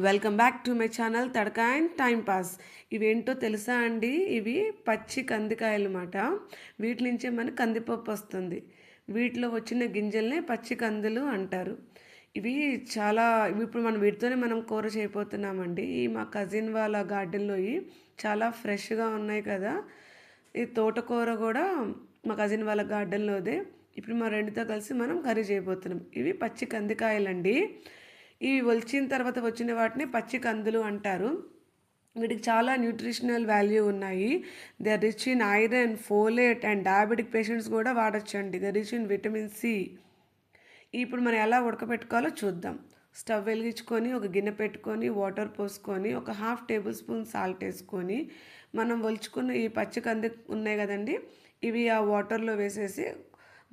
Welcome back to my channel తడక and time pass ఇవేంటో తెలుసా అండి? ఇవి పచ్చి కందికాయలు అన్నమాట. వీటి నుంచే మనకి కందిపప్పు వస్తుంది. వీటిలో వచ్చిన గింజల్నే పచ్చి కందులు అంటారు. ఇవి చాలా ఇప్పుడు మనం వీటితోనే మనం కూర చేయబోతున్నామండి. ఈ మా కజిన్ వాళ్ళ గార్డెన్లో ఇవి చాలా ఫ్రెష్గా ఉన్నాయి కదా. ఈ తోటకూర కూడా మా కజిన్ వాళ్ళ గార్డెన్లోదే ఇప్పుడు మా రెండుతో కలిసి మనం కర్రీ చేయబోతున్నాం. ఇవి పచ్చి కందికాయలండి. ఇవి ఒలిచిన తర్వాత వచ్చిన వాటిని పచ్చి కందులు అంటారు. వీటికి చాలా న్యూట్రిషనల్ వాల్యూ ఉన్నాయి. The rich in iron folate and diabetic patients కూడా వాడచ్చండి. The rich in vitamin C. ఇప్పుడు మనం ఎలా ఉడకబెట్టుకోవాలో చూద్దాం. స్టవ్ వెలిగించుకొని ఒక గిన్నె పెట్టుకొని వాటర్ పోసుకొని ఒక హాఫ్ టేబుల్ స్పూన్ సాల్ట్ వేసుకొని మనం ఒలుచుకున్న ఈ పచ్చి కంది ఉన్నాయి కదండి ఇవి ఆ వాటర్లో వేసేసి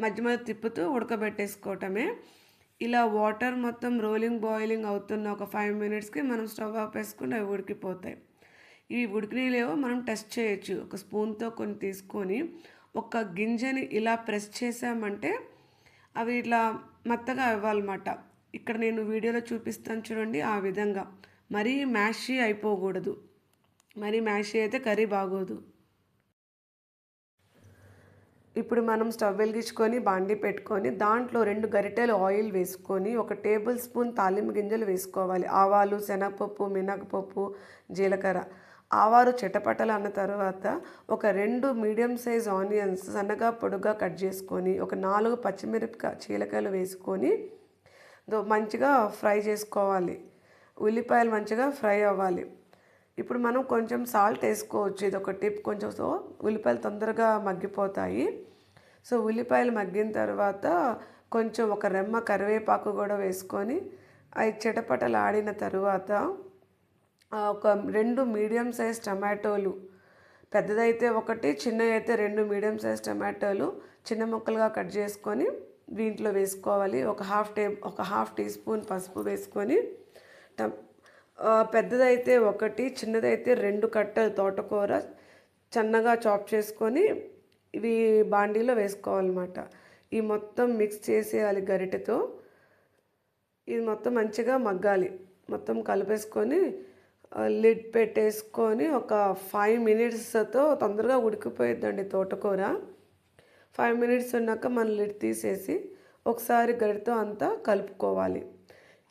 మధ్య మధ్య తిప్పుతూ ఉడకబెట్టేసుకోవటమే. ఇలా వాటర్ మొత్తం రోలింగ్ బాయిలింగ్ అవుతున్న ఒక ఫైవ్ మినిట్స్కి మనం స్టవ్ ఆఫ్ వేసుకుని అవి ఉడికిపోతాయి. ఇవి ఉడికినలేవో మనం టెస్ట్ చేయొచ్చు. ఒక స్పూన్తో కొన్ని తీసుకొని ఒక గింజని ఇలా ప్రెస్ చేసామంటే అవి ఇట్లా మెత్తగా అవ్వాలన్నమాట. ఇక్కడ నేను వీడియోలో చూపిస్తాను చూడండి ఆ విధంగా. మరీ మ్యాషీ అయిపోకూడదు. మరీ మ్యాషీ అయితే కర్రీ బాగోదు. ఇప్పుడు మనం స్టవ్ వెలిగించుకొని బాండి పెట్టుకొని దాంట్లో రెండు గరిటెలు ఆయిల్ వేసుకొని ఒక టేబుల్ స్పూన్ తాలింపు గింజలు వేసుకోవాలి. ఆవాలు శనగపప్పు మినగపప్పు జీలకర్ర. ఆవారు చిటపటలు అన్న తర్వాత ఒక రెండు మీడియం సైజ్ ఆనియన్స్ సన్నగా పొడుగా కట్ చేసుకొని ఒక నాలుగు పచ్చిమిరపకాయ చీలకాయలు వేసుకొని మంచిగా ఫ్రై చేసుకోవాలి. ఉల్లిపాయలు మంచిగా ఫ్రై అవ్వాలి. ఇప్పుడు మనం కొంచెం సాల్ట్ వేసుకోవచ్చు. ఇది ఒక టిప్. కొంచెం సో ఉల్లిపాయలు తొందరగా మగ్గిపోతాయి. సో ఉల్లిపాయలు మగ్గిన తర్వాత కొంచెం ఒక రెమ్మ కరివేపాకు కూడా వేసుకొని అవి చిటపటలు ఆడిన తర్వాత ఒక రెండు మీడియం సైజ్ టమాటోలు పెద్దదైతే ఒకటి చిన్నవి అయితే రెండు మీడియం సైజ్ టమాటోలు చిన్న ముక్కలుగా కట్ చేసుకొని దీంట్లో వేసుకోవాలి. ఒక హాఫ్ టే ఒక హాఫ్ టీ స్పూన్ పసుపు వేసుకొని టమ్ పెద్దదైతే ఒకటి చిన్నదైతే రెండు కట్టలు తోటకూర సన్నగా చాప్ చేసుకొని ఇవి బాండీలో వేసుకోవాలన్నమాట. ఈ మొత్తం మిక్స్ చేసేయాలి గరిటెతో. ఇది మొత్తం మంచిగా మగ్గాలి. మొత్తం కలిపేసుకొని లిడ్ పెట్టేసుకొని ఒక ఫైవ్ మినిట్స్తో తొందరగా ఉడికిపోయిద్దండి తోటకూర. ఫైవ్ మినిట్స్ ఉన్నాక మనం లిడ్ తీసేసి ఒకసారి గరిటతో అంతా కలుపుకోవాలి.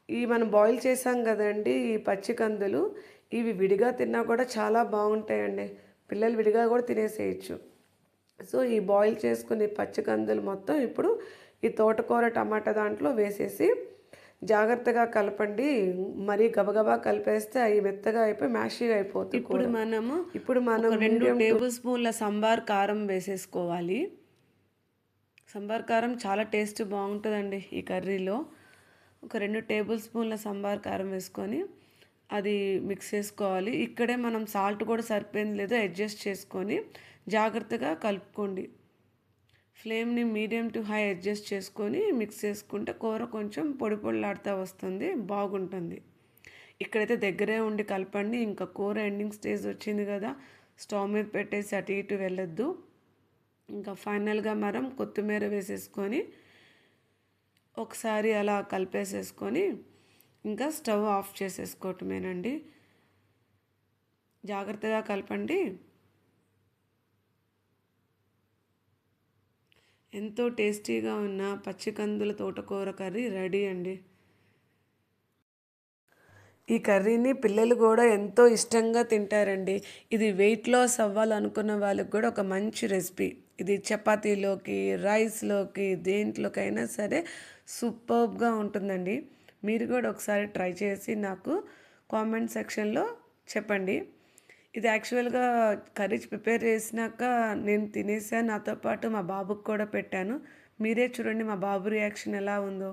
ఈ మనం బాయిల్ చేసాం కదండి ఈ పచ్చి కందులు. ఇవి విడిగా తిన్నా కూడా చాలా బాగుంటాయండి. పిల్లలు విడిగా కూడా తినేసేయచ్చు. సో ఈ బాయిల్ చేసుకుని పచ్చి కందులు మొత్తం ఇప్పుడు ఈ తోటకూర టమాటా దాంట్లో వేసేసి జాగ్రత్తగా కలపండి. మరీ గబగబా కలిపేస్తే అవి మెత్తగా అయిపోయి మ్యాషీగా అయిపోతుంది ఇప్పుడు మనము ఇప్పుడు మనం రెండు టేబుల్ స్పూన్ల సంబార్ కారం వేసేసుకోవాలి. సంబార్ కారం చాలా టేస్ట్ బాగుంటుందండి ఈ కర్రీలో. ఒక రెండు టేబుల్ స్పూన్ల సంబార్ కారం వేసుకొని అది మిక్స్ చేసుకోవాలి. ఇక్కడే మనం సాల్ట్ కూడా సరిపోయింది లేదో అడ్జస్ట్ చేసుకొని జాగ్రత్తగా కలుపుకోండి. ఫ్లేమ్ని మీడియం టు హై అడ్జస్ట్ చేసుకొని మిక్స్ చేసుకుంటే కూర కొంచెం పొడి పొడిలాడుతూ వస్తుంది బాగుంటుంది. ఇక్కడైతే దగ్గరే ఉండి కలపండి. ఇంకా కూర ఎండింగ్ స్టేజ్ వచ్చింది కదా స్టవ్ మీద పెట్టేసి అటు ఇటు వెళ్ళొద్దు. ఇంకా ఫైనల్గా మనం కొత్తిమీర వేసేసుకొని ఒకసారి అలా కలిపేసేసుకొని ఇంకా స్టవ్ ఆఫ్ చేసేసుకోవటమేనండి. జాగ్రత్తగా కలపండి. ఎంతో టేస్టీగా ఉన్న పచ్చికందుల తోటకూర కర్రీ రెడీ అండి. ఈ కర్రీని పిల్లలు కూడా ఎంతో ఇష్టంగా తింటారండి. ఇది వెయిట్ లాస్ అవ్వాలనుకున్న వాళ్ళకి కూడా ఒక మంచి రెసిపీ ఇది చపాతీలోకి రైస్లోకి దేంట్లోకైనా సరే సూపర్గా ఉంటుందండి. మీరు కూడా ఒకసారి ట్రై చేసి నాకు కామెంట్ సెక్షన్లో చెప్పండి. ఇది యాక్చువల్గా కర్రీ ప్రిపేర్ చేసినాక నేను తినేసాను నాతో పాటు మా బాబుకి కూడా పెట్టాను. మీరే చూడండి మా బాబు రియాక్షన్ ఎలా ఉందో.